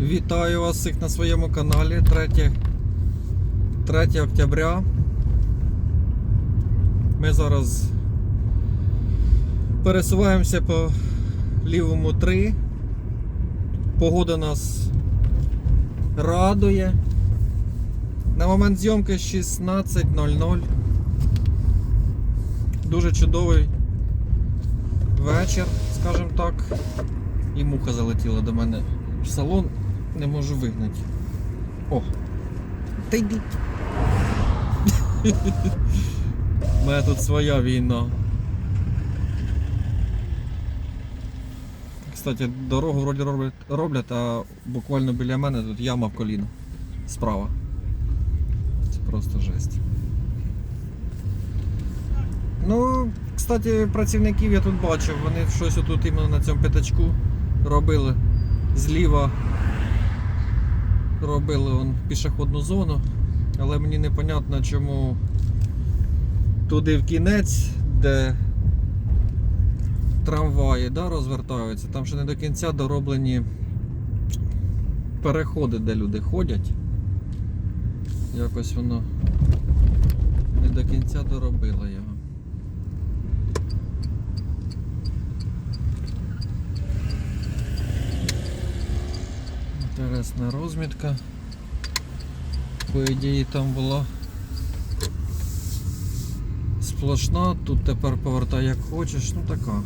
Вітаю вас всіх на своєму каналі 3, 3 октября. Ми зараз пересуваємося по лівому 3. Погода нас радує. На момент зйомки 16.00. Дуже чудовий вечір, скажімо так. І муха залетіла до мене в салон, не можу вигнати. О! Та йди. У мене тут своя війна. Кстати, дорогу вроді роблять, роблять, а буквально біля мене тут яма в коліно. Справа. Це просто жесть. Ну, кстати, працівників я тут бачив, вони щось отут іменно на цьому п'ятачку робили. Зліва робили вон пішохідну зону, але мені непонятно, чому туди в кінець, де трамваї да, розвертаються, там ще не до кінця дороблені переходи, де люди ходять. Якось воно не до кінця доробило його. Інтересна розмітка. По ідеї там була сплошна, тут тепер повертай як хочеш, ну така.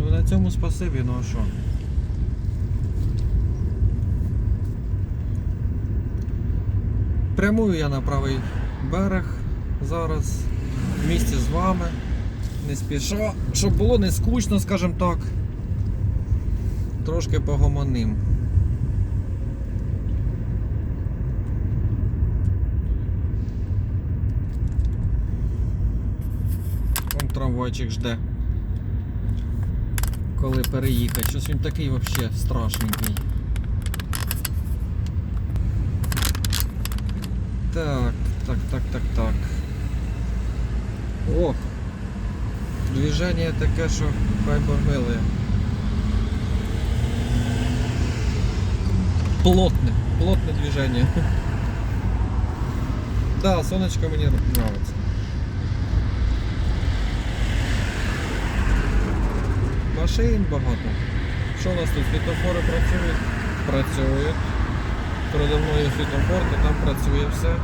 Ну на цьому спасибі, ну а що? Прямую я на правий берег зараз в місті з вами. Не спіша, щоб було не скучно, скажімо так. Трошки погомоним. трамвайчик жде. Коли переїхати. Щось він такий взагалі страшненький. Так, так, так, так, так. Ох. Движення таке, що хай бомбили. Плотне, плотне движение. Да, сонечко мені нравится. Машин багато. Що у нас тут? Світофори працюють? Працюють. Передо мною світофор, то там працює все.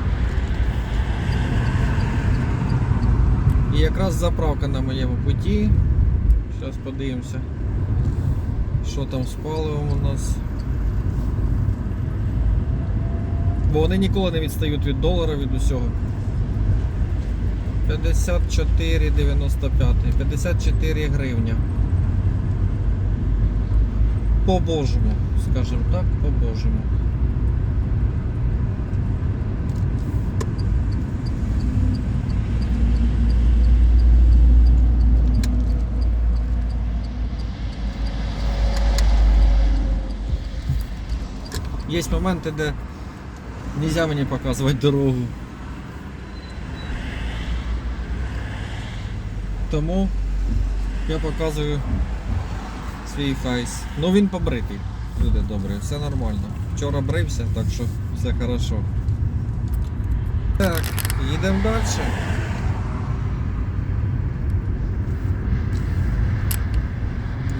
І якраз заправка на моєму путі. Зараз подивимося, що там з паливом у нас. Бо вони ніколи не відстають від долара, від усього. 54,95. 54 гривня. По-божому, скажімо так, по-божому. Є моменти, де нельзя мені показувати дорогу. Тому я показую Свій фейс. Ну він побритий. Люди добрі, все нормально. Вчора брився, так що все хорошо. Так, їдемо далі.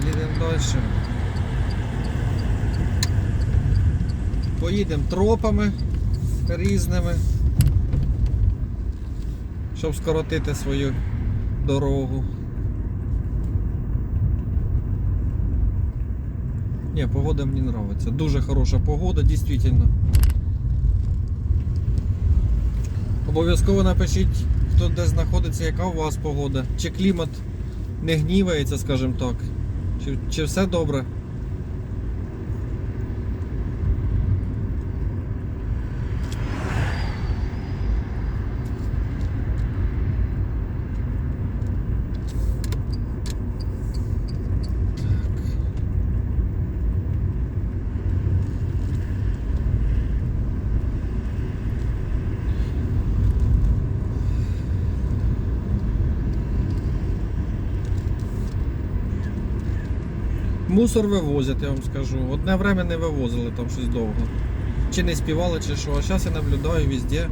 Їдемо далі. Поїдемо тропами різними, щоб скоротити свою дорогу. Ні, погода мені подобається. Дуже хороша погода, дійсно. Обов'язково напишіть, хто де знаходиться, яка у вас погода. Чи клімат не гнівається, скажімо так. Чи, чи все добре? Мусор вивозять, я вам скажу. Одне время не вивозили там щось довго. Чи не співали, чи що. А зараз я наблюдаю везде.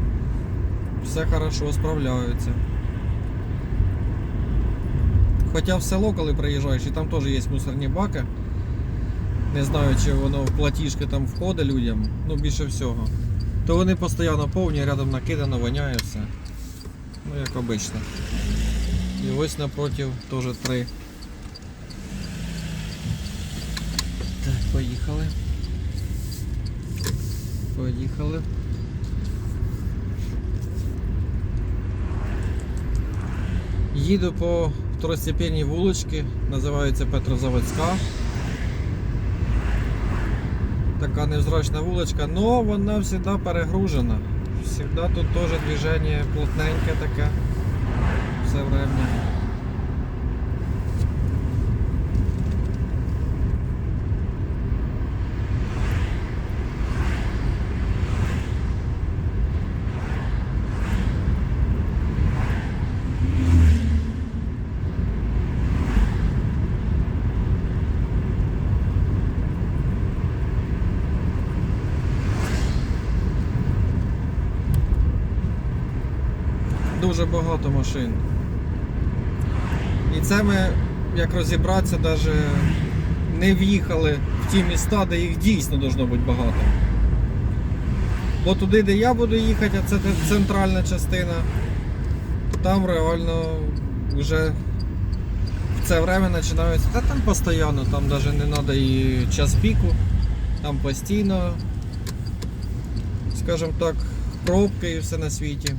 Все хорошо, справляються. Хоча в село, коли приїжджаєш, і там теж є мусорні баки. Не знаю, чи воно в платіжки там входить людям, ну більше всього. То вони постійно повні, рядом накидано, воняє все. Ну, як обично. І ось напротив теж три. Так, поїхали. Поїхали. Їду по второстепенній вуличці, називається Петрозаводська. Така невзрачна вуличка, але вона завжди перегружена. Всегда тут теж движення плотненьке таке. Все время. Дуже багато машин. І це ми, як розібратися, навіть не в'їхали в ті міста, де їх дійсно должно бути багато. Бо туди, де я буду їхати, а це центральна частина, там реально вже в це время починаються. Та там постійно, там навіть не треба і час піку, там постійно, скажімо так, пробки і все на світі.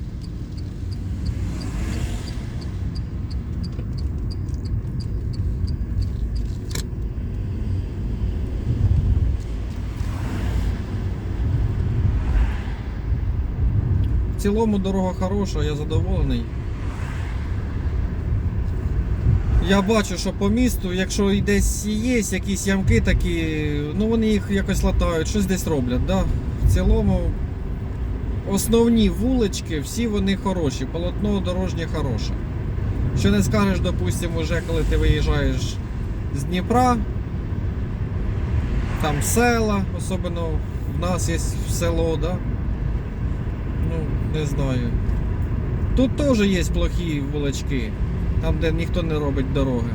Цілому дорога хороша, я задоволений. Я бачу, що по місту, якщо десь є якісь ямки такі, ну вони їх якось латають, щось десь роблять. Да? В цілому основні вулички, всі вони хороші, полотно дорожнє хороше. Що не скажеш, допустимо, вже коли ти виїжджаєш з Дніпра, там села, особливо в нас є село, да? Не знаю. Тут теж є плохі вулички, там де ніхто не робить дороги.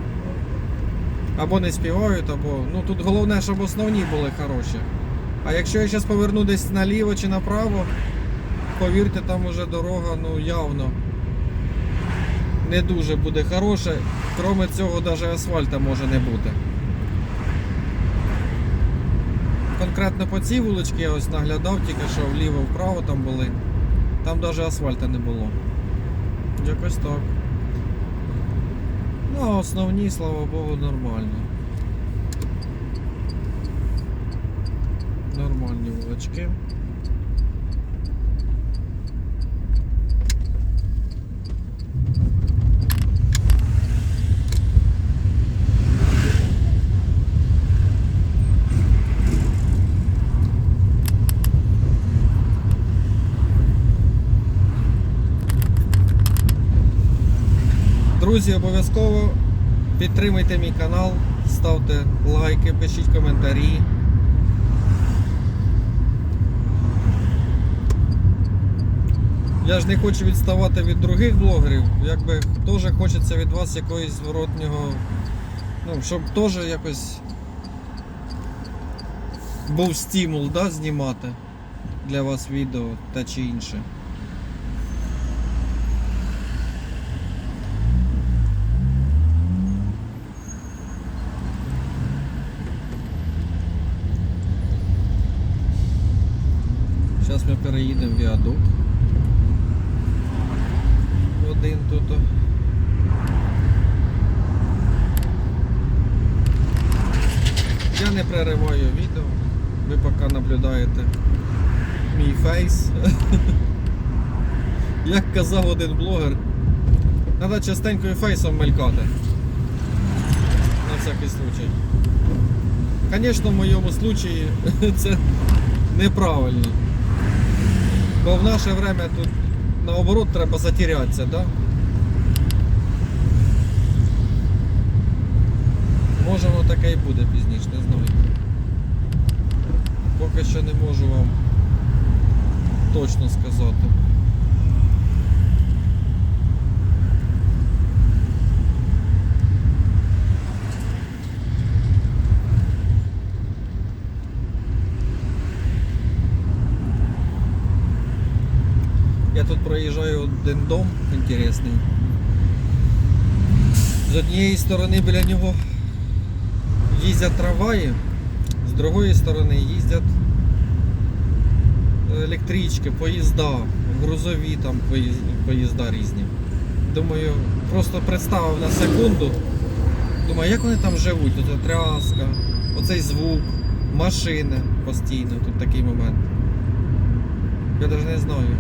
Або не співають, або. Ну тут головне, щоб основні були хороші. А якщо я зараз поверну десь наліво чи направо, повірте, там уже дорога, ну явно не дуже буде хороша. Кроме цього, навіть асфальта може не бути. Конкретно по цій вуличці я ось наглядав, тільки що вліво-вправо там були. Там навіть асфальта не було. Якось так. Ну, а основні, слава Богу, нормальні. Нормальні вулички. Друзі, обов'язково підтримуйте мій канал, ставте лайки, пишіть коментарі. Я ж не хочу відставати від других блогерів, якби теж хочеться від вас якогось зворотнього, ну, щоб теж якось був стимул да, знімати для вас відео та чи інше. Зараз ми переїдемо віадукт. Один тут. Я не перериваю відео. Ви поки наблюдаєте мій фейс. Як казав один блогер, треба частенько і фейсом мелькати. На всякий случай. Звісно, в моєму случаї це неправильно. Бо в наше время тут наоборот треба затерятися, да? Може воно таке і буде пізніше, не знаю. Поки що не можу вам точно сказати. Я тут проїжджаю один дом інтересний. З однієї сторони біля нього їздять трамваї, з другої сторони їздять електрички, поїзда, грузові там поїзда різні. Думаю, просто представив на секунду. Думаю, як вони там живуть? Тут тряска, оцей звук, машини постійно, тут такий момент. Я навіть не знаю.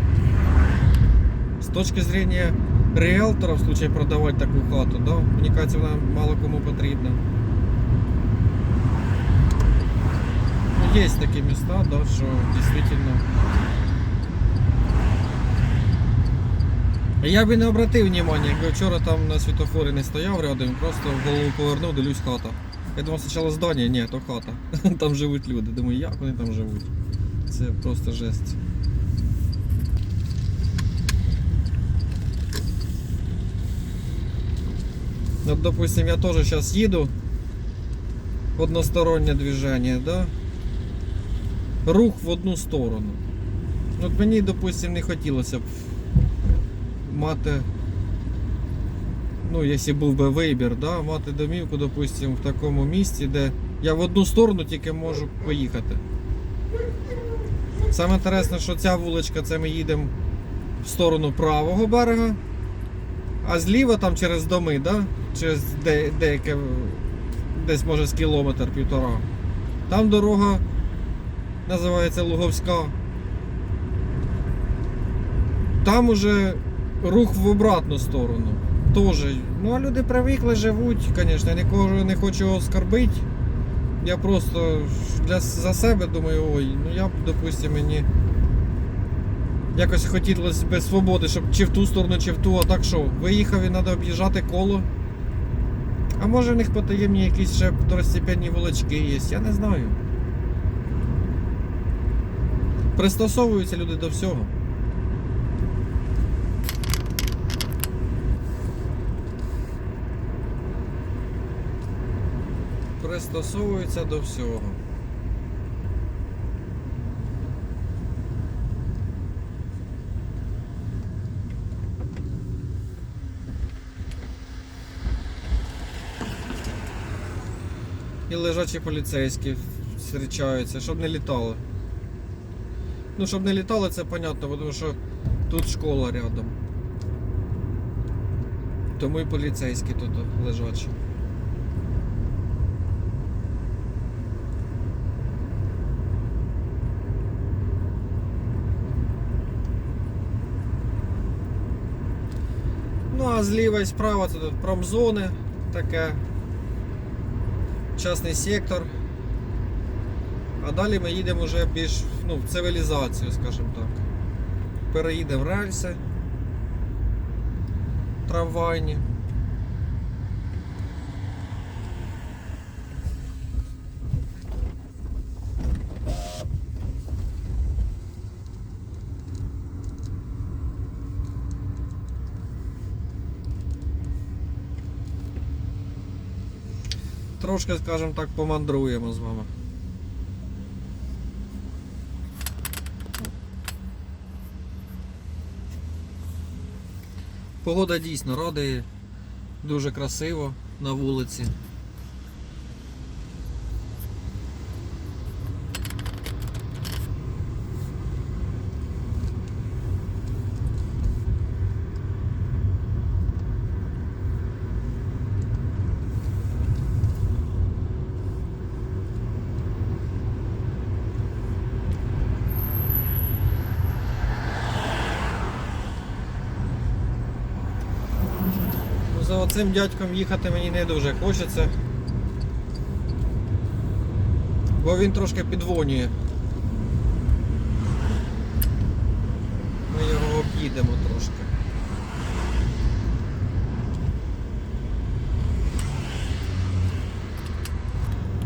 С точки зрения риэлтора, в случае продавать такую хату, да, мені кажется, вона мало кому потрібна. Ну, є такі міста, да, що дійсно. Я би не обратив внимання, якби вчора там на світофорі не стояв рядом, просто голову повернув, дивлюсь хата. Я думав спочатку здання, ні, то хата. Там живуть люди. Думаю, як вони там живуть? Це просто жесть. Вот, допустим, я тоже сейчас еду. Одностороннее движение, да? Рух в одну сторону. От мені, допустим, не хотілося б мати. Ну, якщо був би вибір, да, мати домівку, допустим, в такому місці, де я в одну сторону тільки можу поїхати. Саме інтересне, що ця вуличка, це ми їдемо в сторону правого берега, а зліва там через доми, да? Через де, деяке, десь може з кілометр півтора. Там дорога називається Луговська. Там уже рух в обратну сторону. Тоже. Ну а люди привикли, живуть, звісно, нікого не хочу оскорбити. Я просто для, за себе думаю, ой, ну я б, допустим, мені якось хотілося без свободи, щоб чи в ту сторону, чи в ту, а так що, виїхав і треба об'їжджати коло. А може в них потаємні якісь ще второстепенні вулички є, я не знаю. Пристосовуються люди до всього. Пристосовуються до всього. І лежачі поліцейські зустрічаються, щоб не літали. Ну, щоб не літали, це понятно, тому що тут школа рядом. Тому і поліцейські тут лежачі. Ну а зліва і справа це тут промзони таке. Частний сектор. А далі ми їдемо вже більш ну, в цивілізацію, скажімо так. Переїдемо рельси трамвайні. Трошки, скажімо так, помандруємо з вами. Погода дійсно радує, дуже красиво на вулиці. Оцим дядьком їхати мені не дуже хочеться. Бо він трошки підвонює. Ми його об'їдемо трошки.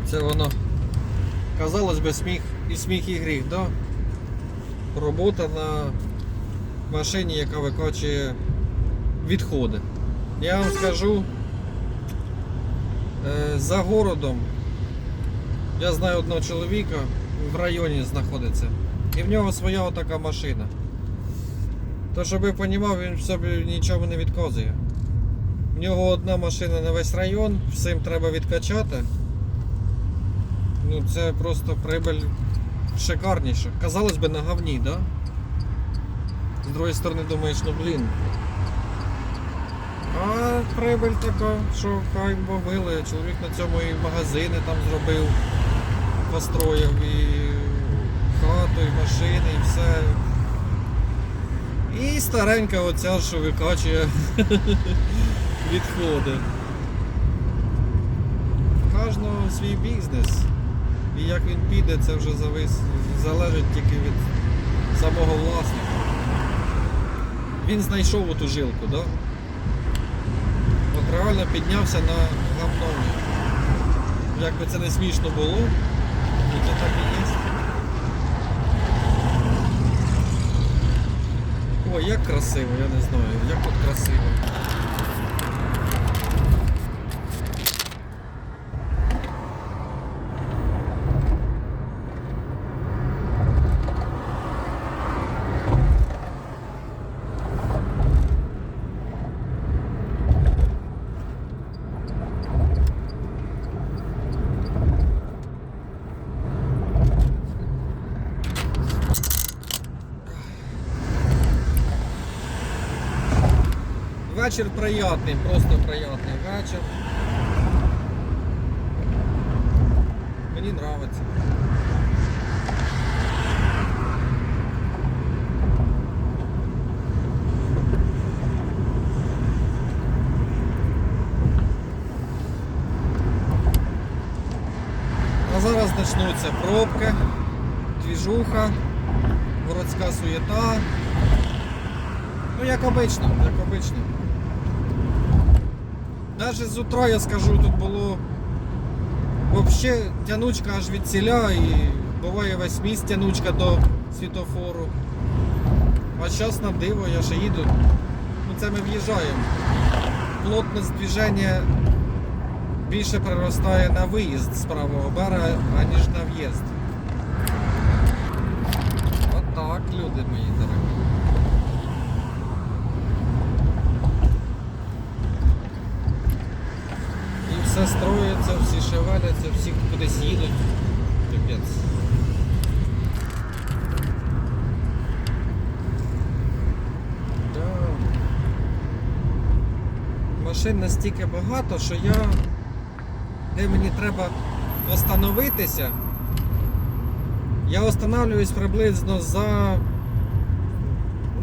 Це воно, казалось би, сміх і сміх і гріх, да? Робота на машині, яка викачує відходи. Я вам скажу, е, за городом я знаю одного чоловіка, в районі знаходиться, і в нього своя отака машина. То, щоб ви розумів, він собі нічого не відказує. В нього одна машина на весь район, всім треба відкачати. Ну це просто прибиль шикарніша. Казалось би на говні, да? З другої сторони думаєш, ну блін. А прибиль така, що хай бавили. Чоловік на цьому і магазини там зробив, построїв, і хату, і машини, і все. І старенька оця, що викачує відходи. Кожного свій бізнес. І як він піде, це вже завис... залежить тільки від самого власника. Він знайшов оту жилку, да? Реально піднявся на гамнові. Як би це не смішно було, і це так і є. Ой, як красиво, я не знаю, як тут красиво. Вечір приятний, просто приятний вечір. Мені нравиться. А зараз почнуться пробки, двіжуха, городська суєта. Ну, як обично, як обично. Навіть з утра я скажу, тут було взагалі тянучка аж від ціля і буває весь міст тянучка до світофору. А зараз на диво, я ще їду. Ну це ми в'їжджаємо. Плотність движення більше приростає на виїзд з правого берега, аніж на в'їзд. Отак, люди мої дорогі. І все строїться, всі шевеляться, всі кудись їдуть. Капець. Да. Машин настільки багато, що я, де мені треба остановитися, я останавливаюсь приблизно за,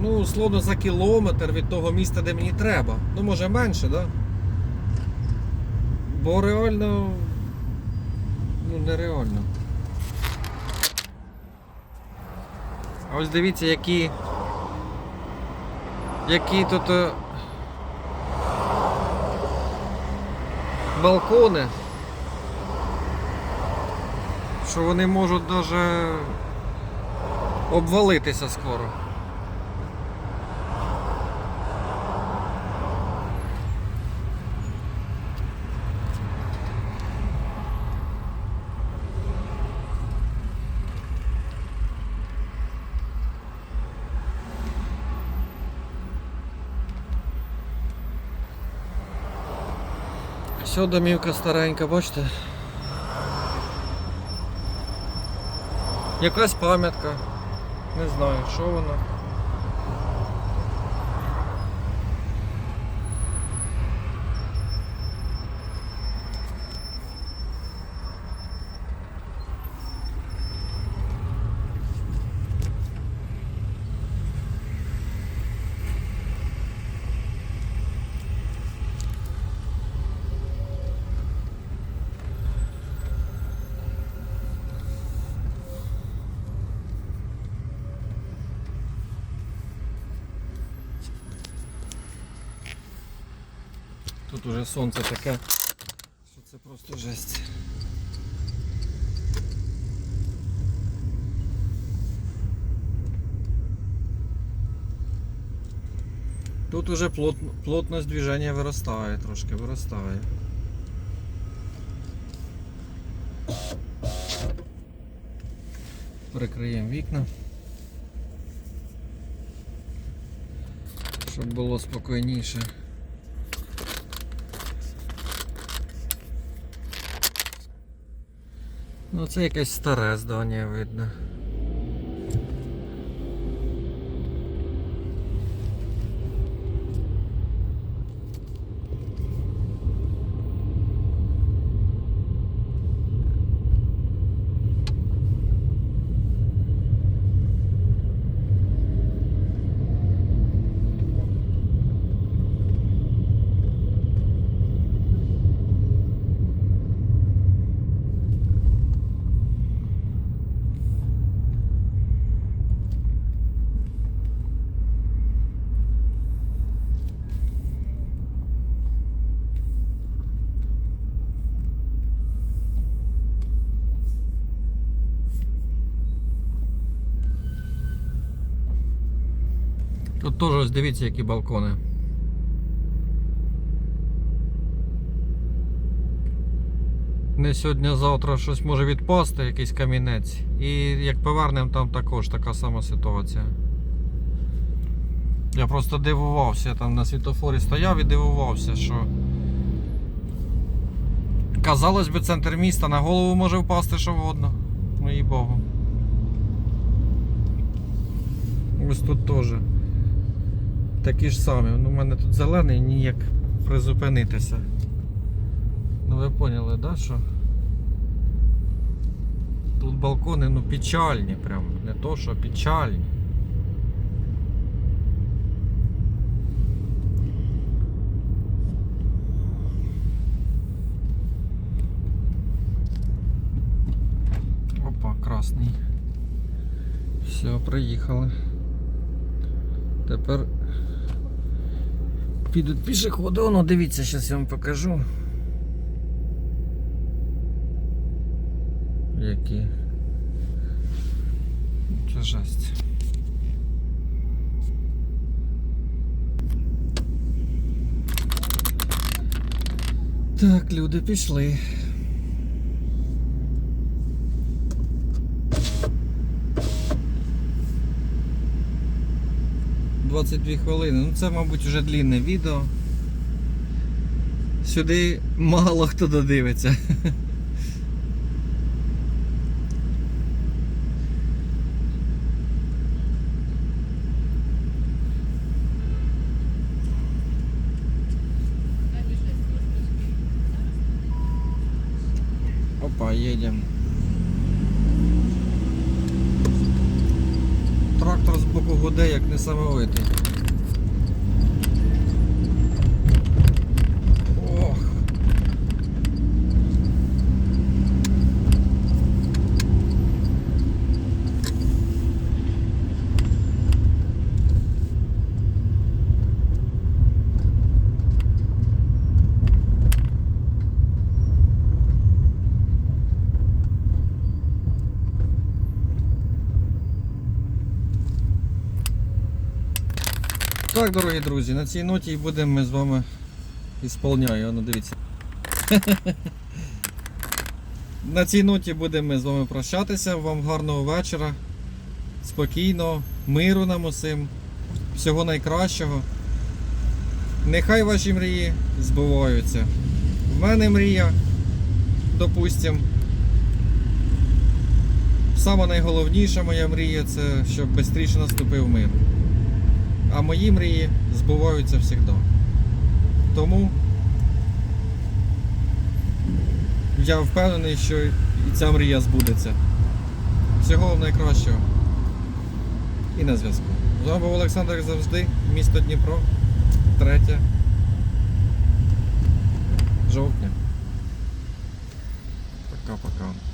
ну, условно, за кілометр від того міста, де мені треба. Ну, може менше? Да? Бо реально. Ну, нереально. А ось дивіться, які. Які тут. Балкони. Що вони можуть навіть обвалитися скоро. Все, домівка старенька, бачите? Якась пам'ятка. Не знаю, що вона. Тут уже сонце таке, що це просто жесть. Тут уже плот, плотность движения виростає, трошки виростає. Прикриємо вікна. Щоб було спокійніше. Ну це якесь старе здання видно. Теж ось дивіться, які балкони. Не сьогодні-завтра щось може відпасти, якийсь камінець. І як повернемо, там також така сама ситуація. Я просто дивувався, я там на світофорі стояв і дивувався, що. Казалось би, центр міста на голову може впасти що вгодно. Ну Богу. Ось тут теж. Такі ж самі. Ну, у мене тут зелений ніяк призупинитися. Ну ви поняли, да, що? Тут балкони ну печальні прям. Не то, що печальні. Опа, красний. Все, приїхали. Тепер підуть пішоходи. Воно дивіться, зараз я вам покажу. Які. Це жасть. Так, люди пішли. Двадцять дві хвилини. Ну це, мабуть, вже длінне відео. Сюди мало хто додивиться. Опа, едем. Трактор з боку гуде, як несамовитий. Ох. Так, дорогі друзі, на цій ноті будемо ми з вами ісполняю, ну дивіться. На цій ноті будемо ми з вами прощатися. Вам гарного вечора. Спокійного, миру нам усім, всього найкращого. Нехай ваші мрії збуваються. В мене мрія, допустим. Сама найголовніша моя мрія це щоб швидше наступив мир. А мої мрії збуваються завжди. Тому я впевнений, що і ця мрія збудеться. Всього вам найкращого. І на зв'язку. З вами був Олександр завжди, місто Дніпро, 3 жовтня. Пока-пока.